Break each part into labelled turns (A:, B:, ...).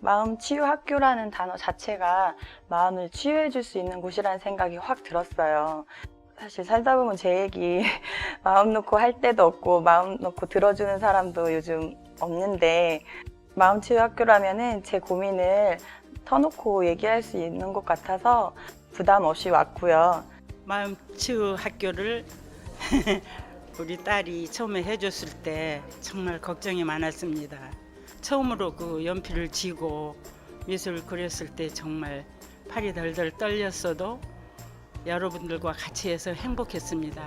A: 마음 치유 학교라는 단어 자체가 마음을 치유해 줄 수 있는 곳이라는 생각이 확 들었어요. 사실 살다 보면 제 얘기 마음 놓고 할 때도 없고 마음 놓고 들어주는 사람도 요즘 없는데 마음 치유 학교라면은 제 고민을 터놓고 얘기할 수 있는 것 같아서 부담 없이 왔고요.
B: 마음 치유 학교를 우리 딸이 처음에 해줬을 때 정말 걱정이 많았습니다. 처음으로 그 연필을 쥐고 미술 그렸을 때 정말 팔이 덜덜 떨렸어도 여러분들과 같이 해서 행복했습니다.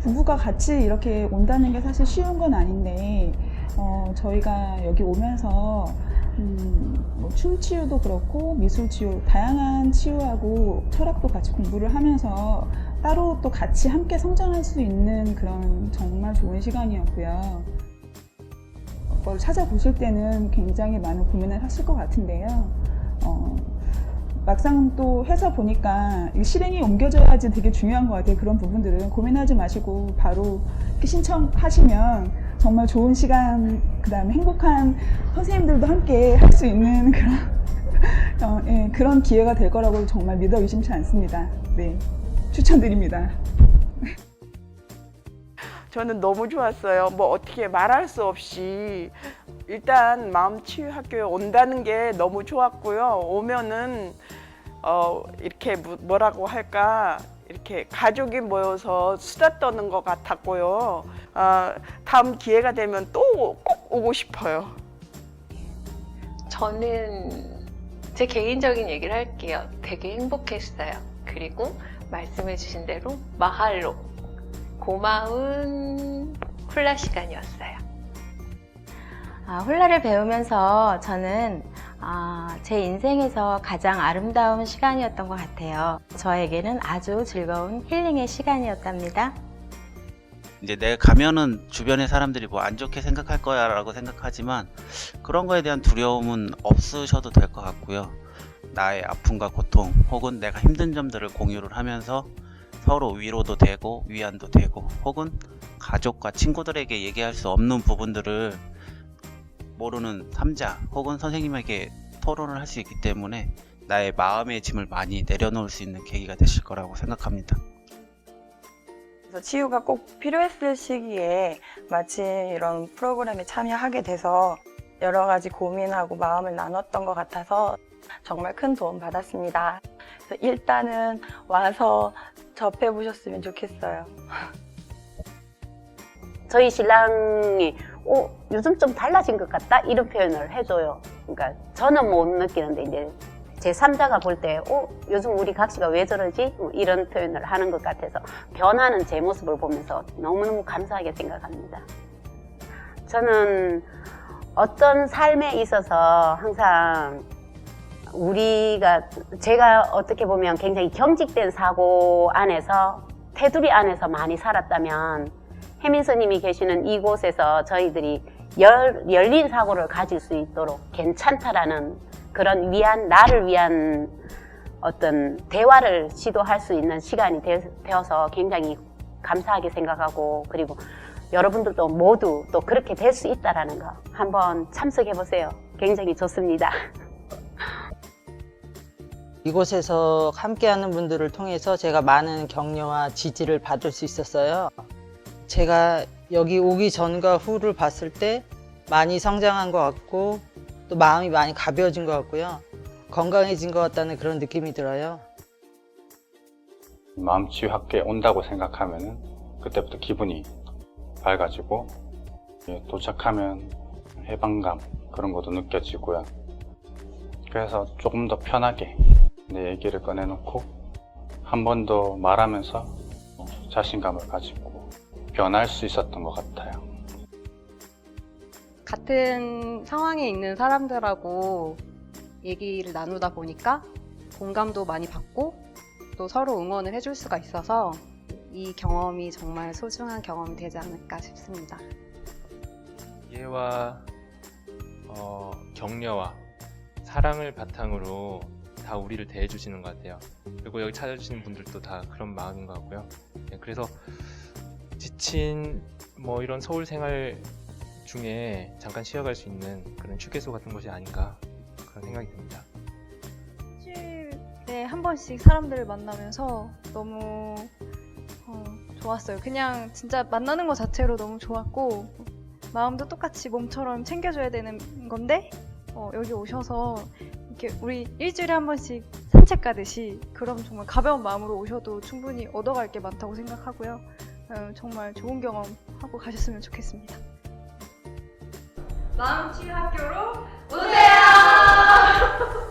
C: 부부가 같이 이렇게 온다는 게 사실 쉬운 건 아닌데 어, 저희가 여기 오면서 음, 뭐 춤치유도 그렇고 미술치유 다양한 치유하고 철학도 같이 공부를 하면서 따로 또 같이 함께 성장할 수 있는 그런 정말 좋은 시간이었고요. 그걸 찾아보실 때는 굉장히 많은 고민을 하실 것 같은데요. 어, 막상 또 해서 보니까 이 실행이 옮겨져야지 되게 중요한 것 같아요. 그런 부분들은 고민하지 마시고 바로 신청하시면 정말 좋은 시간, 그 다음에 행복한 선생님들도 함께 할 수 있는 그런, 어, 예, 그런 기회가 될 거라고 정말 믿어 의심치 않습니다. 네. 추천드립니다.
D: 저는 너무 좋았어요. 뭐 어떻게 말할 수 없이 일단 마음 치유 학교에 온다는 게 너무 좋았고요. 오면은 어 이렇게 뭐- 뭐라고 할까 이렇게 가족이 모여서 수다 떠는 것 같았고요. 아, 다음 기회가 되면 또 꼭 오고 싶어요.
E: 저는 제 개인적인 얘기를 할게요. 되게 행복했어요. 그리고 말씀해주신 대로 마할로 고마운 훌라 시간이었어요.
F: 아, 홀라를 배우면서 저는 아, 제 인생에서 가장 아름다운 시간이었던 것 같아요. 저에게는 아주 즐거운 힐링의 시간이었답니다.
G: 이제 내가 가면은 주변의 사람들이 뭐 안 좋게 생각할 거야라고 생각하지만 그런 거에 대한 두려움은 없으셔도 될 것 같고요. 나의 아픔과 고통 혹은 내가 힘든 점들을 공유를 하면서 서로 위로도 되고 위안도 되고 혹은 가족과 친구들에게 얘기할 수 없는 부분들을 모르는 삼자 혹은 선생님에게 토론을 할 수 있기 때문에 나의 마음의 짐을 많이 내려놓을 수 있는 계기가 되실 거라고 생각합니다.
A: 그래서 치유가 꼭 필요했을 시기에 마침 이런 프로그램에 참여하게 돼서 여러 가지 고민하고 마음을 나눴던 것 같아서 정말 큰 도움 받았습니다. 그래서 일단은 와서 접해 보셨으면 좋겠어요.
H: 저희 신랑이 어, 요즘 좀 달라진 것 같다 이런 표현을 해줘요. 그러니까 저는 못 느끼는데 이제 제 3자가 볼 때 어, 요즘 우리 각시가 왜 저러지? 뭐 이런 표현을 하는 것 같아서 변하는 제 모습을 보면서 너무너무 감사하게 생각합니다. 저는 어떤 삶에 있어서 항상 우리가 제가 어떻게 보면 굉장히 경직된 사고 안에서 테두리 안에서 많이 살았다면 혜민 스님이 계시는 이곳에서 저희들이 열, 열린 사고를 가질 수 있도록 괜찮다라는 그런 위안, 나를 위한 어떤 대화를 시도할 수 있는 시간이 되, 되어서 굉장히 감사하게 생각하고 그리고 여러분들도 모두 또 그렇게 될 수 있다라는 거 한번 참석해 보세요. 굉장히 좋습니다.
I: 이곳에서 함께하는 분들을 통해서 제가 많은 격려와 지지를 받을 수 있었어요. 제가 여기 오기 전과 후를 봤을 때 많이 성장한 것 같고 또 마음이 많이 가벼워진 것 같고요. 건강해진 것 같다는 그런 느낌이 들어요.
J: 마음치유 학교에 온다고 생각하면은 그때부터 기분이 밝아지고 예, 도착하면 해방감 그런 것도 느껴지고요. 그래서 조금 더 편하게 내 얘기를 꺼내놓고 한 번 더 말하면서 자신감을 가지고 변할 수 있었던 것 같아요.
K: 같은 상황에 있는 사람들하고 얘기를 나누다 보니까 공감도 많이 받고 또 서로 응원을 해줄 수가 있어서 이 경험이 정말 소중한 경험이 되지 않을까 싶습니다.
L: 이해와 어, 격려와 사랑을 바탕으로 다 우리를 대해주시는 것 같아요. 그리고 여기 찾아주시는 분들도 다 그런 마음인 것 같고요. 네, 그래서 지친 뭐 이런 서울 생활 중에 잠깐 쉬어갈 수 있는 그런 휴게소 같은 곳이 아닌가 그런 생각이 듭니다.
M: 일주일에 한 번씩 사람들을 만나면서 너무 어, 좋았어요. 그냥 진짜 만나는 것 자체로 너무 좋았고 마음도 똑같이 몸처럼 챙겨줘야 되는 건데 어, 여기 오셔서 이렇게 우리 일주일에 한 번씩 산책 가듯이 그럼 정말 가벼운 마음으로 오셔도 충분히 얻어갈 게 많다고 생각하고요. 어, 정말 좋은 경험 하고 가셨으면 좋겠습니다. 마음치유 학교로 오세요!